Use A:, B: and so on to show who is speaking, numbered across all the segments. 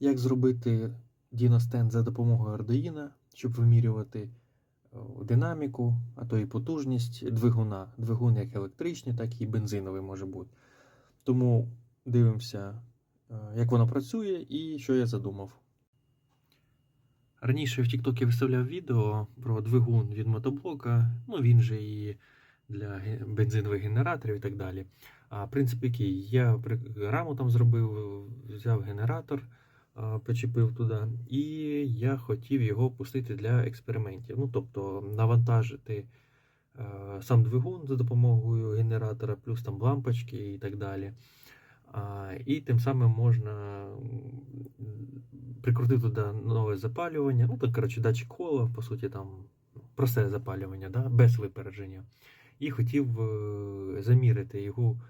A: як зробити діностенд за допомогою Arduino, щоб вимірювати е, динаміку, а то і потужність двигуна. Двигун як електричний, так і бензиновий може бути. Тому дивимося, е, як воно працює і що я задумав. Раніше в TikTok я виставляв відео про двигун від мотоблока, ну він же і для бензинових генераторів і так далі. А принцип який? Я раму там зробив, взяв генератор, почепив туди, і я хотів його пустити для експериментів. Ну, тобто навантажити сам двигун за допомогою генератора, плюс там лампочки і так далі. І тим самим можна прикрутити туди нове запалювання. Ну, так, коротше, датчик кола, по суті, там просте запалювання, да? без випередження. І хотів е, замірити його, ну,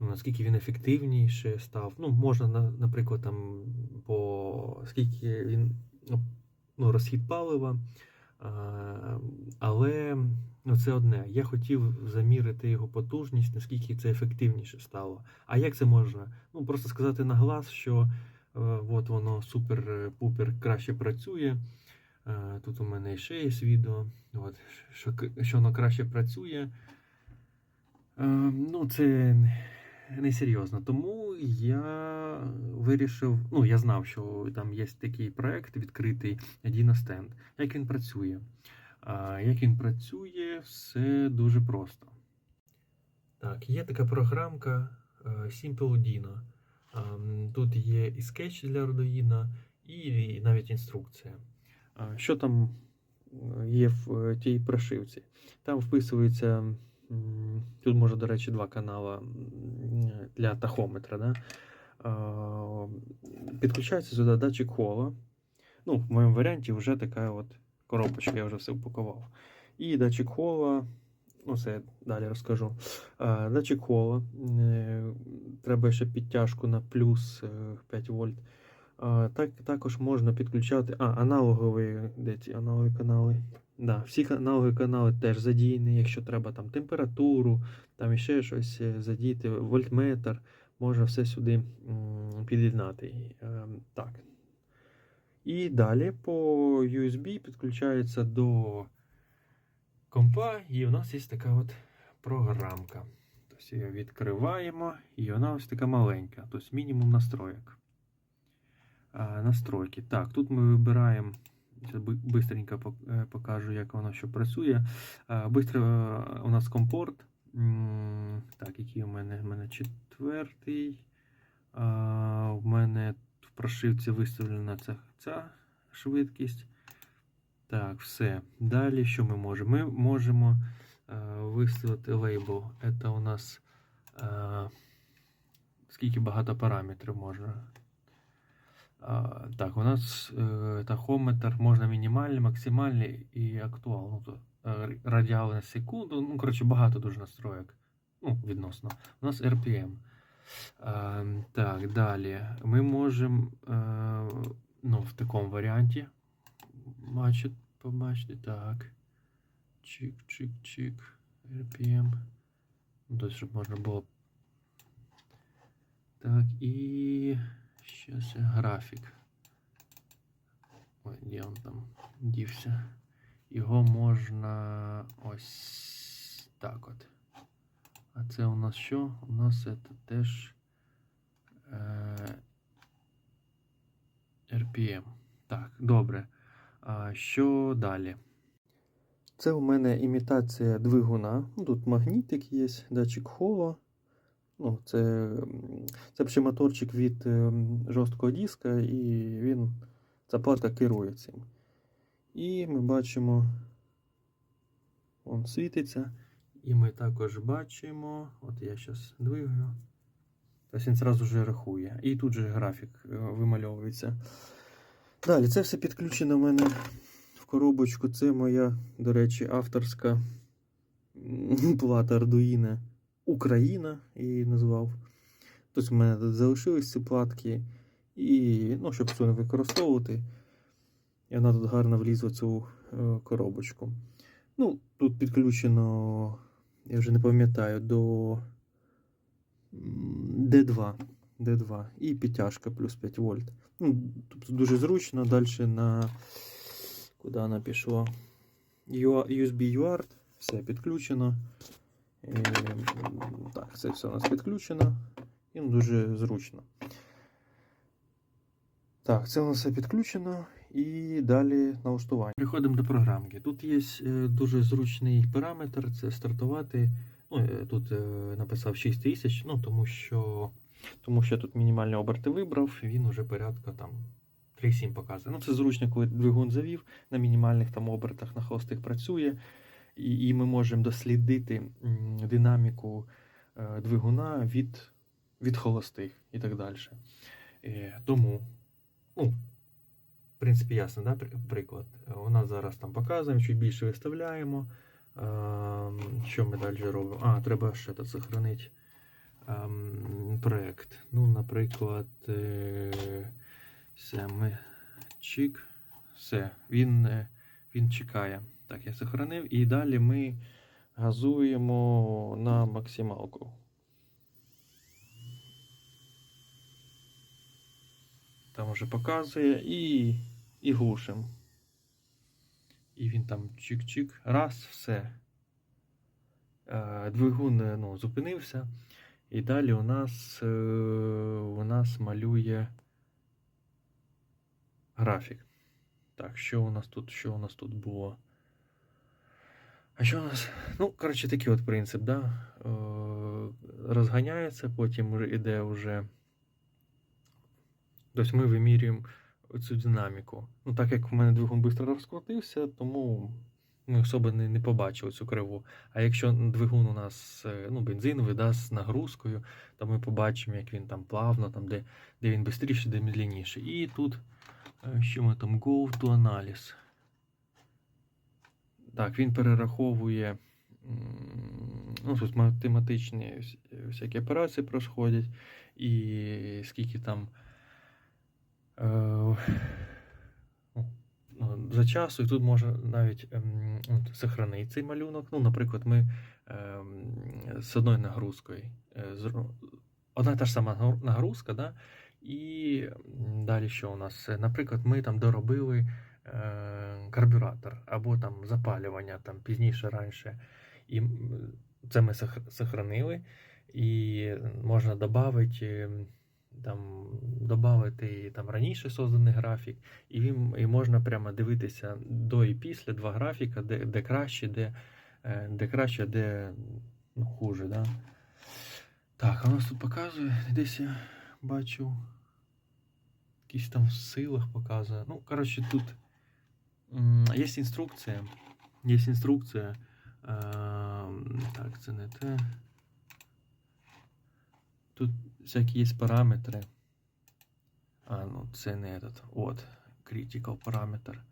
A: наскільки він ефективніше став. Ну, можна, наприклад, там, по скільки він ну, ну, розхід палива. Але ну, це одне. Я хотів замірити його потужність, наскільки це ефективніше стало. А як це можна? Ну, просто сказати на глаз, що е, от воно супер-пупер краще працює. Е, Тут у мене ще є відео, от, що, що воно краще працює. Е, Ну, це не серйозно. Тому я вирішив, ну, я знав, що там є такий проект відкритий DynaStand. Як він працює? Як він працює, все дуже просто. Так, є така програмка е, Simple Dino. Тут є і скетч для Arduino, і навіть інструкція. Що там е, є в е, тій прошивці? Там вписується. Тут може, до речі, два канали для тахометра. Да? Підключається сюди датчик хола. Ну, в моєму варіанті вже така от коробочка, я вже все упакував. І датчик хола. Ну, це я далі розкажу. Датчик хола. Е, Треба ще підтяжку на плюс е, 5 вольт. Так, також можна підключати. А, аналогові, де ці аналогові канали? Да, всі аналогові канали теж задіяні, якщо треба там температуру, там іще щось е, задіяти, вольтметр, можна все сюди під'єднати. Е, Так. І далі по USB підключається до компа, і у нас є така от програмка. Тобто її відкриваємо, і вона ось така маленька, тобто мінімум настроєк. А, настройки. Так, тут ми вибираємо. Зараз бистренько е, покажу, як воно що працює. Бистро е, у нас компорт. Так, який у мене? У мене четвертий. У мене в прошивці виставлена ця, ця швидкість. Так, все. Далі що ми можемо? Ми можемо е, виставити лейбл. Це у нас е, скільки багато параметрів можна. Так, у нас е, тахометр можна мінімальний, максимальний і актуал. Ну, е, радіали на секунду. Ну, коротше, багато дуже настроєк. Ну, відносно. У нас RPM. Так, далі. Ми можемо е, ну, в такому варіанті бачити, побачити. Так. Чик-чик-чик. RPM. Ну, тобто, щоб можна було. Так, і. Я графік. Ой, де він там дівся? Його можна ось так от. А це у нас що? У нас це теж е, RPM. Так, добре. А що далі? Це у мене імітація двигуна. Тут магнітик є, датчик хола. Ну, це, це ще моторчик від ем, жорсткого диска, і він, ця платка керує цим. І ми бачимо, він світиться. І ми також бачимо, от я зараз двигаю. Тобто він одразу вже рахує. І тут же графік е, вимальовується. Далі, це все підключено в мене в коробочку. Це моя, до речі, авторська плата Arduino Україна її назвав. Тобто в мене тут залишились ці платки. І, ну, щоб це не використовувати. І вона тут гарно влізла в цю е, коробочку. Ну, тут підключено, я вже не пам'ятаю, до D2. D2 і підтяжка плюс 5 вольт. Ну, тобто дуже зручно. Далі на куди вона пішла? USB UART, все підключено. Так, це все у нас підключено. І дуже зручно. Так, це у нас все підключено. І далі налаштування. Переходимо до програмки. Тут є е, дуже зручний параметр це стартувати. Ну, е, тут е, написав 6000, ну тому що, тому що тут мінімальні оберти вибрав, він уже порядка там 3,7 показує. Ну, це зручно, коли двигун завів на мінімальних там обертах на холостих працює, і, ми можемо дослідити динаміку е, двигуна від, від холостих і так далі. Е, тому, ну, в принципі, ясно, да, приклад. У нас зараз там показуємо, чуть більше виставляємо. Що ми далі робимо? А, треба ще тут сохранити проект. Ну, наприклад, все, ми чик. Все, він, е, він чекає. Так, я сохранив. І далі ми газуємо на максималку. Там вже показує і, і глушим. І він там чик-чик, раз, все. Е, Двигун ну, зупинився. І далі у нас, е, у нас малює графік. Так, що у нас тут? Що у нас тут було? А що у нас? Ну, коротше, такий от принцип, да? Е, розганяється, потім іде вже. Тобто ми вимірюємо цю динаміку. Ну, так як в мене двигун швидко розкрутився, тому ми особо не, не побачили цю криву. А якщо двигун у нас е, ну, бензиновий, да, з нагрузкою, то ми побачимо, як він там плавно, там, де, де він швидше, де медленніше. І тут, що ми там, go to analysis. Так, він перераховує. Ну, тут математичні всякі операції проходять, і скільки там е, ну, ну, за часу, і тут можна навіть ем, сохранити цей малюнок. Ну, наприклад, ми ем, з одною нагрузкою. е, Одна та ж сама нагрузка, да? І далі що у нас? Е, Наприклад, ми там доробили е, карбюратор або там запалювання там пізніше раніше. І це ми сохранили, і можна додати там додати там раніше созданий графік, і він і можна прямо дивитися до і після два графіка, де, де краще, де, е, де краще, де ну, хуже. Да? Так, а у нас тут показує, десь я бачу. Якісь там в силах показує. Ну, коротше, тут є інструкція. Є інструкція. Е, так, це не те. Тут всякі є параметри. А, ну це не этот. От, critical параметр.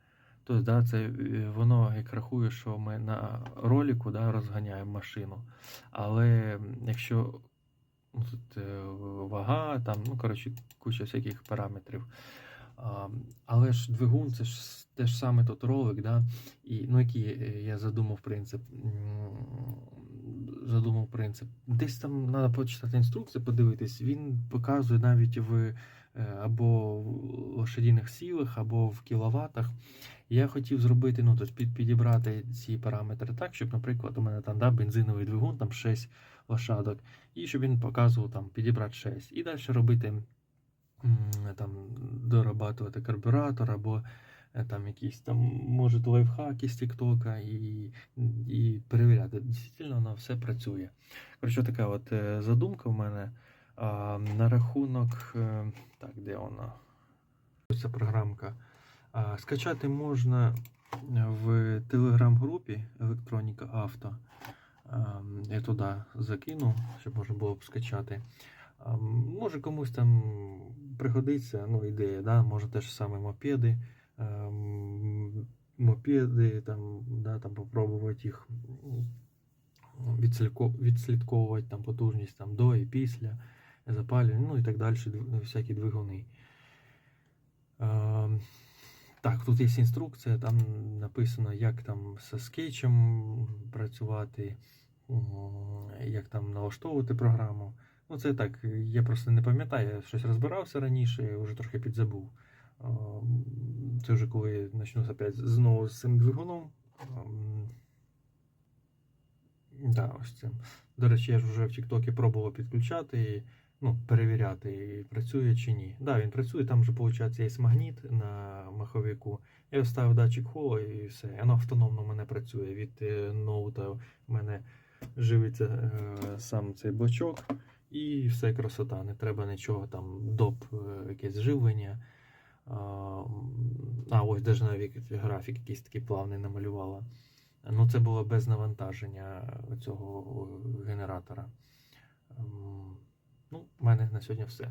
A: Тобто, да, це е, воно як рахує, що ми на ролику да, розганяємо машину. Але якщо тут е, вага, там, ну, коротше, куча всяких параметрів. Але ж двигун це ж те ж саме тот ролик, да? І, ну, який е, я задумав принцип. Задумав принцип. Десь там треба почитати інструкцію, подивитись. Він показує навіть в або в лошадіних силах, або в кіловатах. Я хотів зробити, ну, тобто підібрати ці параметри так, щоб, наприклад, у мене там да, бензиновий двигун, там 6 лошадок, і щоб він показував там підібрати 6. І далі робити там дорабатувати карбюратор або е, там якісь там, може, лайфхаки з Тіктока і, і перевіряти. Дійсно, воно все працює. Коротше, така от е, задумка в мене а, на рахунок. е, Так, де вона? Ця програмка. А, Скачати можна в телеграм-групі Електроніка Авто. А, Я туди закину, щоб можна було б скачати. А, Може комусь там пригодиться, ну, ідея, да? може теж саме мопеди, ем, мопеди, там, да, там попробувати їх відслідковувати там, потужність там, до і після запалювання, ну і так далі, всякі двигуни. Ем, Так, тут є інструкція, там написано, як там зі скетчем працювати, як там налаштовувати програму. Ну, це так, я просто не пам'ятаю, я щось розбирався раніше, вже трохи підзабув. Це вже коли почну опять знову з цим двигуном. Ам, Да, ось цим. До речі, я ж вже в Тіктокі пробував підключати, ну, перевіряти, працює чи ні. Да, він працює, там вже, виходить, є магніт на маховику. Я вставив датчик холо і все. Воно автономно в мене працює. Від е, ноута в мене живиться е, сам цей блочок, і все красота. Не треба нічого там, доп, е, якесь живлення. А, ось даже навіть графік якийсь такий плавний намалювала. Ну, це було без навантаження цього генератора. Ну, в мене на сьогодні все.